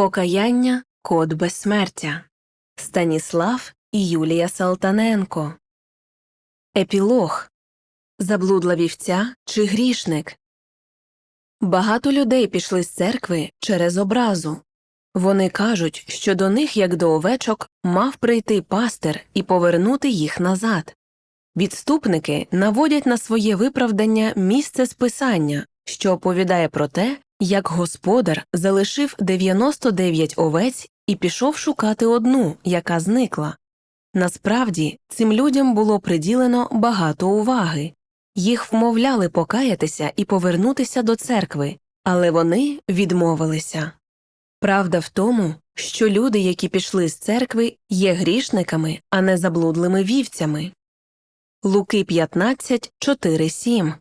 Покаяння Код безсмертя Станіслав і Юлія Салтаненко Епілог Заблудла вівця чи грішник Багато людей пішли з церкви через образу. Вони кажуть, що до них, як до овечок, мав прийти пастир і повернути їх назад. Відступники наводять на своє виправдання місце списання, що оповідає про те, як господар залишив 99 овець і пішов шукати одну, яка зникла. Насправді, цим людям було приділено багато уваги, їх вмовляли покаятися і повернутися до церкви, але вони відмовилися. Правда в тому, що люди, які пішли з церкви, є грішниками, а не заблудлими вівцями. Луки 15, 4, 7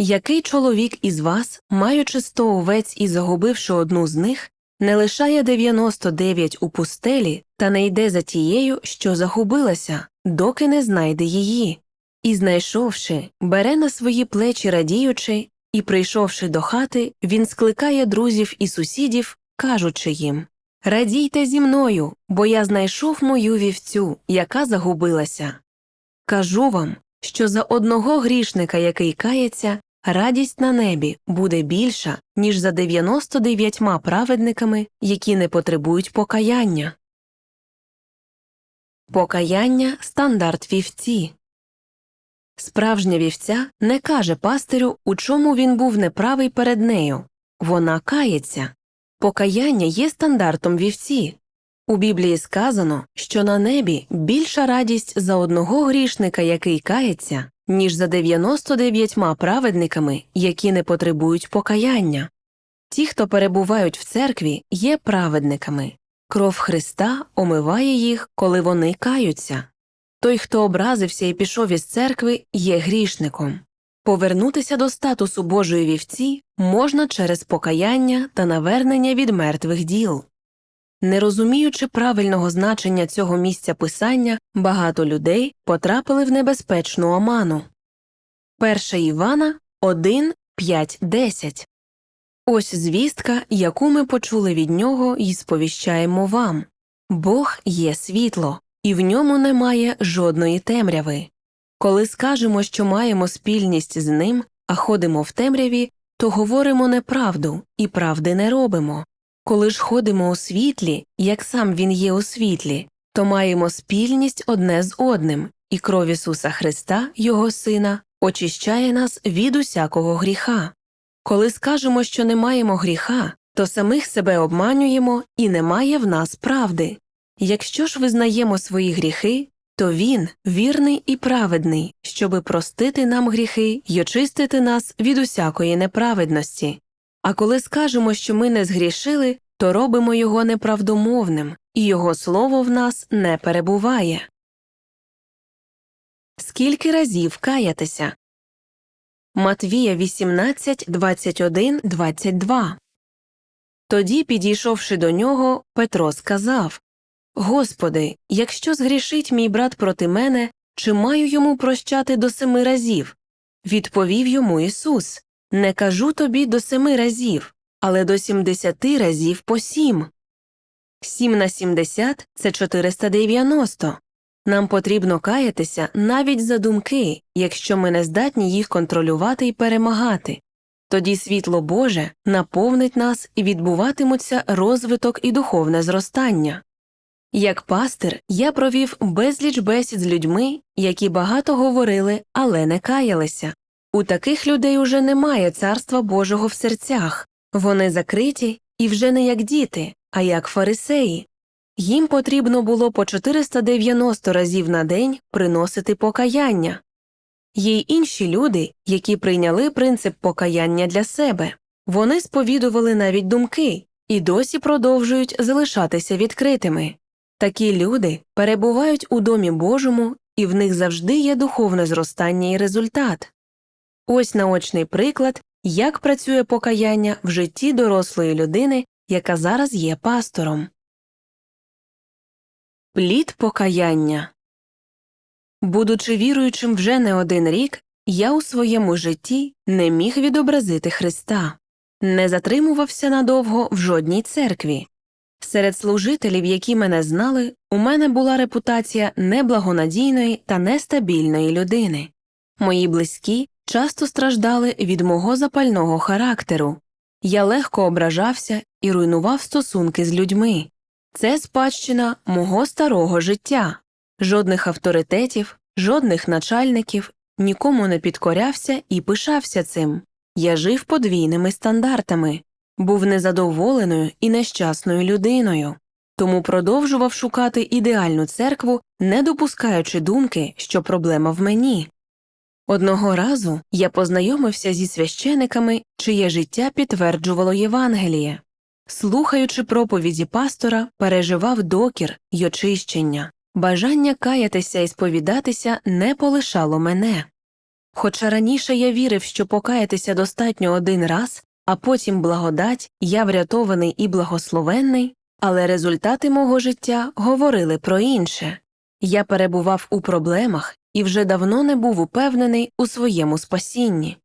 Який чоловік із вас, маючи сто овець і загубивши одну з них, не лишає 99 у пустелі та не йде за тією, що загубилася, доки не знайде її, і, знайшовши, бере на свої плечі радіючи, і, прийшовши до хати, він скликає друзів і сусідів, кажучи їм Радійте зі мною, бо я знайшов мою вівцю, яка загубилася. Кажу вам, що за одного грішника, який кається, радість на небі буде більша, ніж за 99 праведниками, які не потребують покаяння. Покаяння стандарт вівці. Справжня вівця не каже пастирю, у чому він був неправий перед нею. Вона кається. Покаяння є стандартом вівці. У Біблії сказано, що на небі більша радість за одного грішника, який кається, ніж за 99 праведниками, які не потребують покаяння. Ті, хто перебувають в церкві, є праведниками. Кров Христа омиває їх, коли вони каються. Той, хто образився і пішов із церкви, є грішником. Повернутися до статусу Божої вівці можна через покаяння та навернення від мертвих діл. Не розуміючи правильного значення цього місця писання, багато людей потрапили в небезпечну оману. 1 Івана 1, 5, 10 Ось звістка, яку ми почули від нього і сповіщаємо вам Бог є світло, і в ньому немає жодної темряви. Коли скажемо, що маємо спільність з ним, а ходимо в темряві, то говоримо неправду і правди не робимо. Коли ж ходимо у світлі, як сам він є у світлі, то маємо спільність одне з одним, і кров Ісуса Христа, Його Сина, очищає нас від усякого гріха. Коли скажемо, що не маємо гріха, то самих себе обманюємо і немає в нас правди. Якщо ж визнаємо свої гріхи, то він вірний і праведний, щоби простити нам гріхи й очистити нас від усякої неправедності. А коли скажемо, що ми не згрішили, то робимо його неправдомовним, і його слово в нас не перебуває. Скільки разів каятися? Матвія 18, 21, 22 Тоді, підійшовши до нього, Петро сказав Господи, якщо згрішить мій брат проти мене, чи маю йому прощати до семи разів? Відповів йому Ісус Не кажу тобі до семи разів, але до сімдесяти разів по сім. Сім на сімдесят це 490. Нам потрібно каятися навіть за думки, якщо ми не здатні їх контролювати і перемагати. Тоді світло Боже наповнить нас і відбуватимуться розвиток і духовне зростання. Як пастир я провів безліч бесід з людьми, які багато говорили, але не каялися. У таких людей уже немає царства Божого в серцях, вони закриті і вже не як діти, а як фарисеї. Їм потрібно було по 490 разів на день приносити покаяння. Є й інші люди, які прийняли принцип покаяння для себе, вони сповідували навіть думки і досі продовжують залишатися відкритими. Такі люди перебувають у домі Божому, і в них завжди є духовне зростання і результат. Ось наочний приклад, як працює покаяння в житті дорослої людини, яка зараз є пастором. Плід покаяння Будучи віруючим вже не один рік, я у своєму житті не міг відобразити Христа, не затримувався надовго в жодній церкві, Серед служителів, які мене знали, у мене була репутація неблагонадійної та нестабільної людини. Мої близькі часто страждали від мого запального характеру. Я легко ображався і руйнував стосунки з людьми. Це спадщина мого старого життя. Жодних авторитетів, жодних начальників, нікому не підкорявся і пишався цим. Я жив подвійними стандартами, був незадоволеною і нещасною людиною, тому продовжував шукати ідеальну церкву, не допускаючи думки, що проблема в мені. Одного разу я познайомився зі священиками, чиє життя підтверджувало Євангеліє. Слухаючи проповіді пастора, переживав докір й очищення, бажання каятися і сповідатися не полишало мене. Хоча раніше я вірив, що покаятися достатньо один раз, а потім благодать, я врятований і благословенний, але результати мого життя говорили про інше. Я перебував у проблемах і вже давно не був упевнений у своєму спасінні.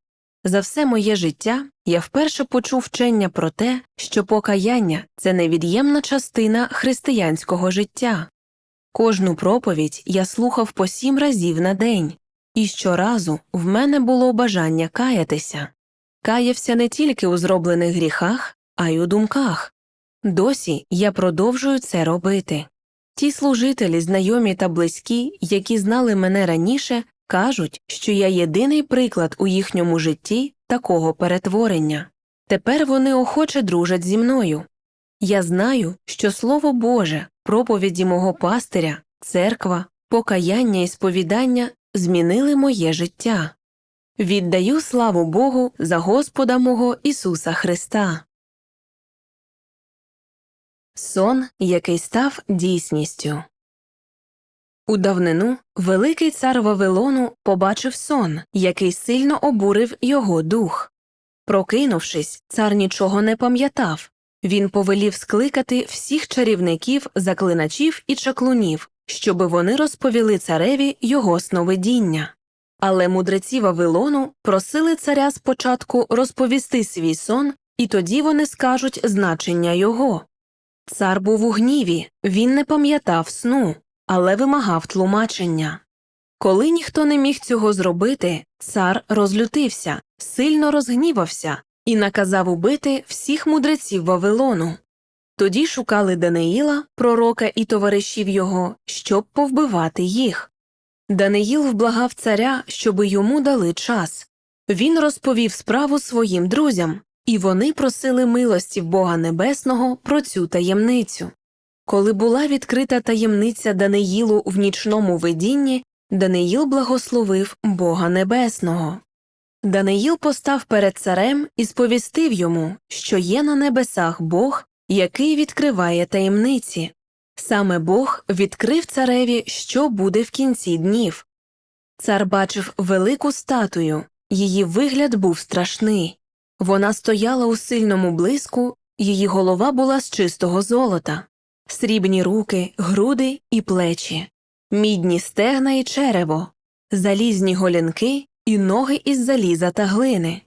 За все моє життя я вперше почув вчення про те, що покаяння це невід'ємна частина християнського життя. Кожну проповідь я слухав по сім разів на день, і щоразу в мене було бажання каятися. Каявся не тільки у зроблених гріхах, а й у думках. Досі я продовжую це робити. Ті служителі, знайомі та близькі, які знали мене раніше, кажуть, що я єдиний приклад у їхньому житті такого перетворення. Тепер вони охоче дружать зі мною. Я знаю, що Слово Боже, проповіді мого пастиря, церква, покаяння і сповідання змінили моє життя. Віддаю славу Богу за Господа мого Ісуса Христа. Сон, який став дійсністю. У давнину великий цар Вавилону побачив сон, який сильно обурив його дух. Прокинувшись, цар нічого не пам'ятав. Він повелів скликати всіх чарівників, заклиначів і чаклунів, щоби вони розповіли цареві його сновидіння. Але мудреці Вавилону просили царя спочатку розповісти свій сон, і тоді вони скажуть значення його. Цар був у гніві, він не пам'ятав сну, але вимагав тлумачення. Коли ніхто не міг цього зробити, цар розлютився, сильно розгнівався і наказав убити всіх мудреців Вавилону. Тоді шукали Даниїла, пророка і товаришів його, щоб повбивати їх. Даниїл вблагав царя, щоби йому дали час. Він розповів справу своїм друзям, і вони просили милості в Бога Небесного про цю таємницю. Коли була відкрита таємниця Даниїлу в нічному видінні, Даниїл благословив Бога Небесного. Даниїл постав перед царем і сповістив йому, що є на небесах Бог, який відкриває таємниці. Саме Бог відкрив цареві, що буде в кінці днів. Цар бачив велику статую, її вигляд був страшний. Вона стояла у сильному блиску, її голова була з чистого золота, срібні руки, груди і плечі, мідні стегна і черево, залізні голінки і ноги із заліза та глини.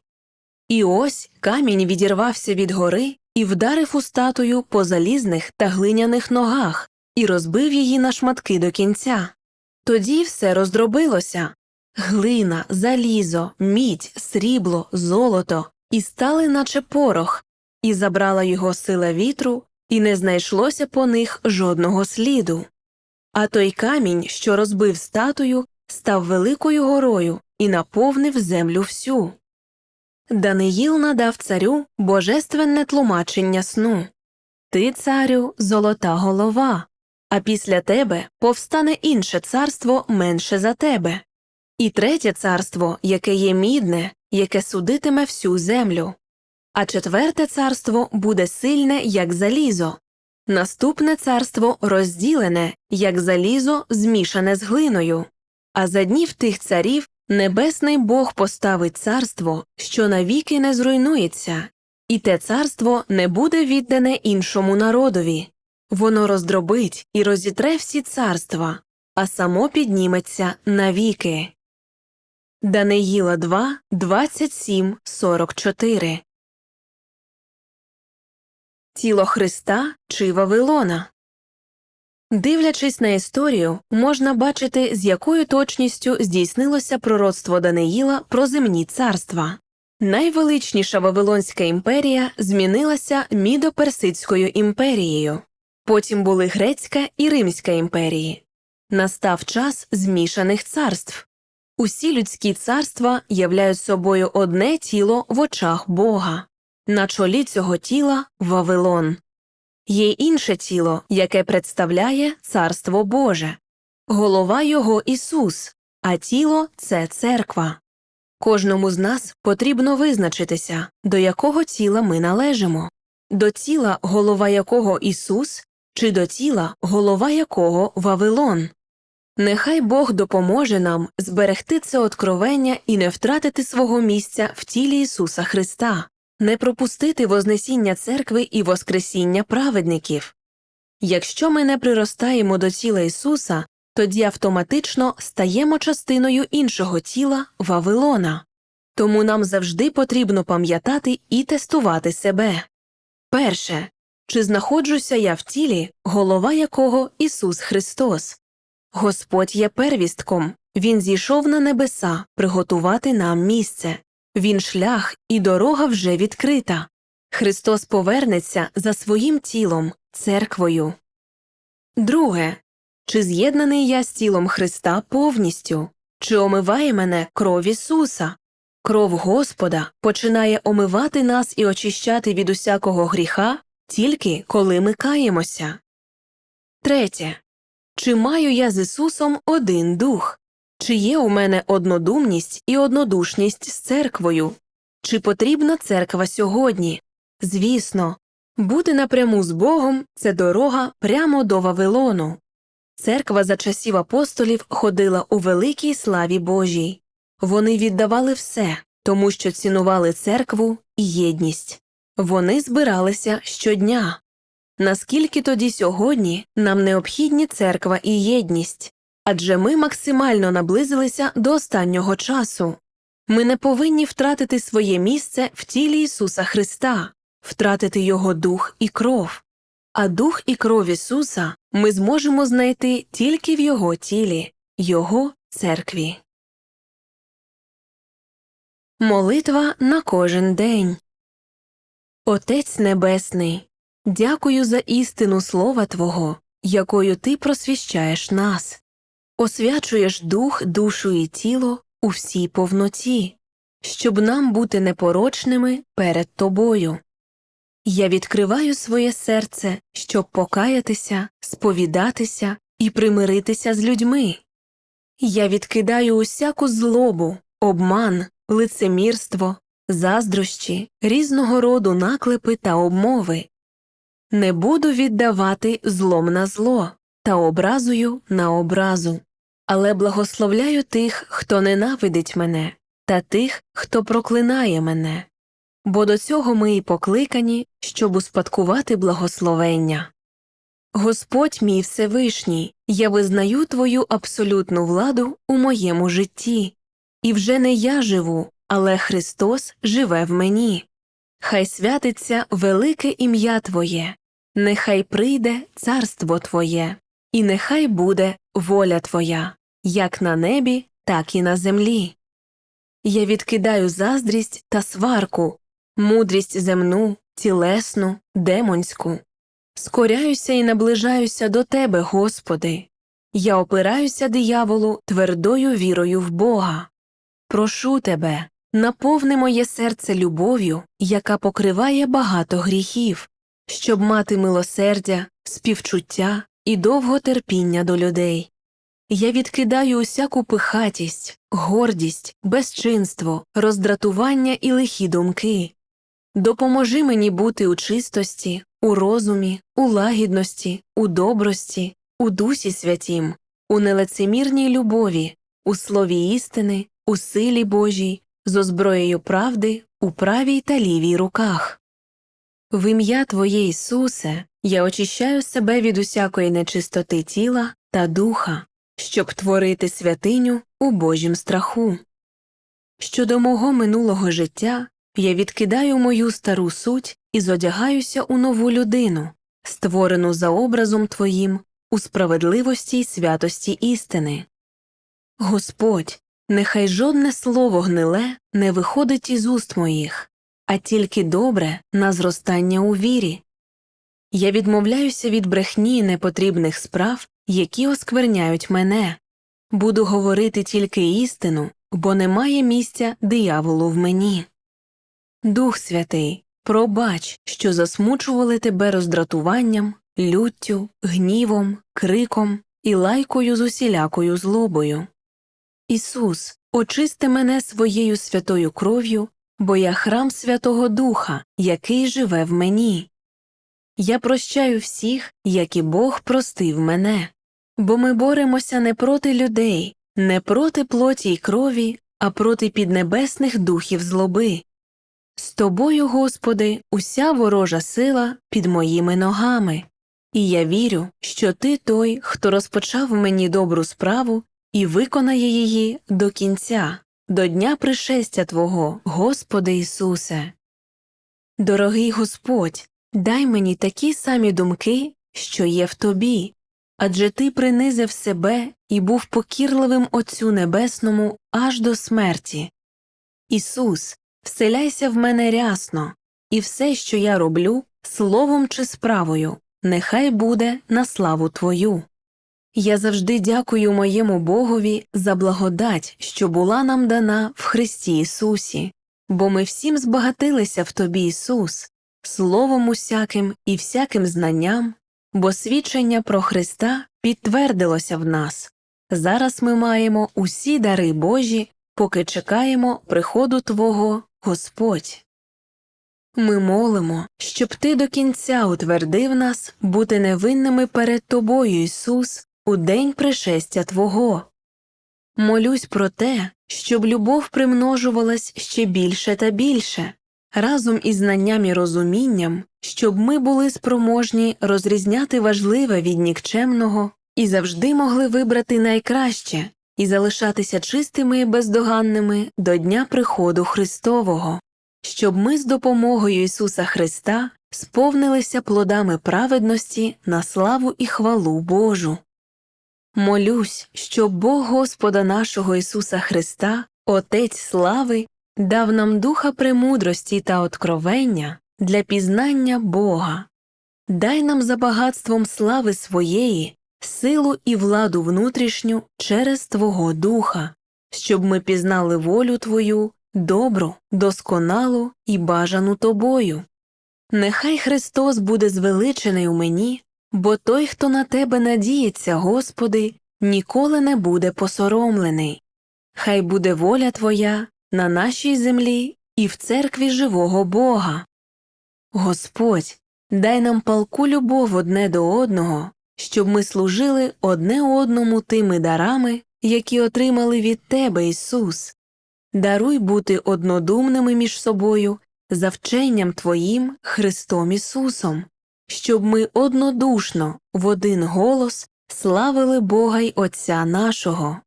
І ось камінь відірвався від гори і вдарив у статую по залізних та глиняних ногах і розбив її на шматки до кінця. Тоді все роздробилося. Глина, залізо, мідь, срібло, золото і стали, наче порох, і забрала його сила вітру, і не знайшлося по них жодного сліду. А той камінь, що розбив статую, став великою горою і наповнив землю всю. Даниїл надав царю божественне тлумачення сну Ти, царю, золота голова, а після тебе повстане інше царство менше за тебе, і третє царство, яке є мідне, яке судитиме всю землю, а четверте царство буде сильне, як залізо, наступне царство розділене, як залізо, змішане з глиною, а за днів тих царів небесний Бог поставить царство, що навіки не зруйнується, і те царство не буде віддане іншому народові. Воно роздробить і розітре всі царства, а само підніметься навіки. Даниїла 2, 27, 44 тіло Христа чи Вавилона? Дивлячись на історію, можна бачити, з якою точністю здійснилося пророцтво Даниїла про земні царства. Найвеличніша Вавилонська імперія змінилася Мідо-Персидською імперією, потім були Грецька і Римська імперії. Настав час змішаних царств. Усі людські царства являють собою одне тіло в очах Бога. На чолі цього тіла Вавилон. Є інше тіло, яке представляє Царство Боже. Голова його Ісус, а тіло це церква. Кожному з нас потрібно визначитися, до якого тіла ми належимо до тіла, голова якого Ісус, чи до тіла, голова якого Вавилон. Нехай Бог допоможе нам зберегти це откровення і не втратити свого місця в тілі Ісуса Христа, не пропустити Вознесіння церкви і Воскресіння праведників. Якщо ми не приростаємо до тіла Ісуса, тоді автоматично стаємо частиною іншого тіла Вавилона. Тому нам завжди потрібно пам'ятати і тестувати себе. Перше, чи знаходжуся я в тілі, голова якого Ісус Христос? Господь є первістком, Він зійшов на небеса приготувати нам місце. Він шлях і дорога вже відкрита. Христос повернеться за своїм тілом, церквою. Друге. Чи з'єднаний я з тілом Христа повністю? Чи омиває мене кров Ісуса? Кров Господа починає омивати нас і очищати від усякого гріха тільки коли ми каємося. Третє. Чи маю я з Ісусом один дух? Чи є у мене однодумність і однодушність з церквою? Чи потрібна церква сьогодні? Звісно, бути напряму з Богом це дорога прямо до Вавилону. Церква за часів апостолів ходила у великій славі Божій. Вони віддавали все, тому що цінували церкву і єдність. Вони збиралися щодня. Наскільки тоді сьогодні нам необхідні церква і єдність? Адже ми максимально наблизилися до останнього часу. Ми не повинні втратити своє місце в тілі Ісуса Христа, втратити Його дух і кров. А дух і кров Ісуса ми зможемо знайти тільки в Його тілі, Його церкві. Молитва на кожен день. Отець Небесний, дякую за істину Слова Твого, якою Ти просвіщаєш нас, освячуєш дух, душу і тіло у всій повноті, щоб нам бути непорочними перед Тобою. Я відкриваю своє серце, щоб покаятися, сповідатися і примиритися з людьми. Я відкидаю усяку злобу, обман, лицемірство, заздрощі, різного роду наклепи та обмови. Не буду віддавати злом на зло та образою на образу, але благословляю тих, хто ненавидить мене, та тих, хто проклинає мене, бо до цього ми і покликані, щоб успадкувати благословення. Господь мій Всевишній, я визнаю Твою абсолютну владу у моєму житті, і вже не я живу, але Христос живе в мені. Хай святиться велике ім'я Твоє, нехай прийде царство Твоє, і нехай буде воля Твоя, як на небі, так і на землі. Я відкидаю заздрість та сварку, мудрість земну, тілесну, демонську. Скоряюся і наближаюся до Тебе, Господи. Я опираюся дияволу твердою вірою в Бога. Прошу Тебе, наповни моє серце любов'ю, яка покриває багато гріхів, щоб мати милосердя, співчуття і довготерпіння до людей. Я відкидаю усяку пихатість, гордість, безчинство, роздратування і лихі думки. Допоможи мені бути у чистості, у розумі, у лагідності, у добрості, у дусі святім, у нелицемірній любові, у слові істини, у силі Божій, з озброєю правди у правій та лівій руках. В ім'я Твоє Ісусе я очищаю себе від усякої нечистоти тіла та духа, щоб творити святиню у Божім страху. Щодо мого минулого життя я відкидаю мою стару суть і зодягаюся у нову людину, створену за образом Твоїм у справедливості й святості істини. Господь, нехай жодне слово гниле не виходить із уст моїх, а тільки добре на зростання у вірі. Я відмовляюся від брехні й непотрібних справ, які оскверняють мене, буду говорити тільки істину, бо немає місця дияволу в мені. Дух Святий, пробач, що засмучували тебе роздратуванням, люттю, гнівом, криком і лайкою з усілякою злобою. Ісус, очисти мене своєю святою кров'ю, бо я храм Святого Духа, який живе в мені. Я прощаю всіх, як і Бог простив мене, бо ми боремося не проти людей, не проти плоті й крові, а проти піднебесних духів злоби. З тобою, Господи, уся ворожа сила під моїми ногами, і я вірю, що Ти той, хто розпочав в мені добру справу і виконає її до кінця, до дня пришестя Твого, Господи Ісусе. Дорогий Господь, дай мені такі самі думки, що є в Тобі, адже Ти принизив себе і був покірливим Отцю Небесному аж до смерті. Ісус, вселяйся в мене рясно, і все, що я роблю, словом чи справою, нехай буде на славу Твою. Я завжди дякую моєму Богові за благодать, що була нам дана в Христі Ісусі, бо ми всім збагатилися в Тобі, Ісус, словом усяким і всяким знанням, бо свідчення про Христа підтвердилося в нас. Зараз ми маємо усі дари Божі, поки чекаємо приходу Твого, Господь. Ми молимо, щоб Ти до кінця утвердив нас бути невинними перед Тобою, Ісус, у день пришестя Твого. Молюсь про те, щоб любов примножувалась ще більше та більше, разом із знанням і розумінням, щоб ми були спроможні розрізняти важливе від нікчемного і завжди могли вибрати найкраще і залишатися чистими і бездоганними до дня приходу Христового, щоб ми з допомогою Ісуса Христа сповнилися плодами праведності на славу і хвалу Божу. Молюсь, щоб Бог Господа нашого Ісуса Христа, Отець слави, дав нам духа премудрості та откровення для пізнання Бога. Дай нам за багатством слави своєї силу і владу внутрішню через Твого Духа, щоб ми пізнали волю Твою, добру, досконалу і бажану Тобою. Нехай Христос буде звеличений у мені, бо той, хто на Тебе надіється, Господи, ніколи не буде посоромлений. Хай буде воля Твоя на нашій землі і в церкві живого Бога. Господь, дай нам палку любов одне до одного, щоб ми служили одне одному тими дарами, які отримали від Тебе, Ісус. Даруй бути однодумними між собою за вченням Твоїм Христом Ісусом, щоб ми однодушно в один голос славили Бога й Отця нашого.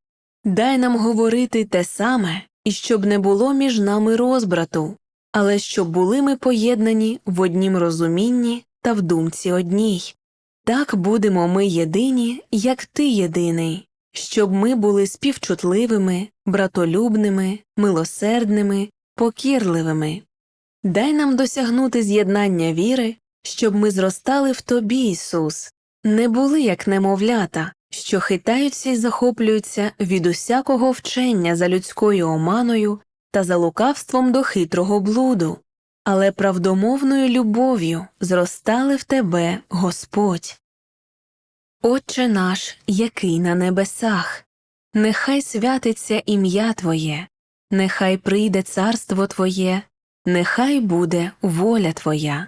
Дай нам говорити те саме, і щоб не було між нами розбрату, але щоб були ми поєднані в однім розумінні та в думці одній. Так будемо ми єдині, як ти єдиний, щоб ми були співчутливими, братолюбними, милосердними, покірливими. Дай нам досягнути з'єднання віри, щоб ми зростали в тобі, Ісус, не були як немовлята, що хитаються й захоплюються від усякого вчення за людською оманою та за лукавством до хитрого блуду, але правдомовною любов'ю зростали в тебе, Господь. Отче наш, який на небесах, нехай святиться ім'я Твоє, нехай прийде царство Твоє, нехай буде воля Твоя,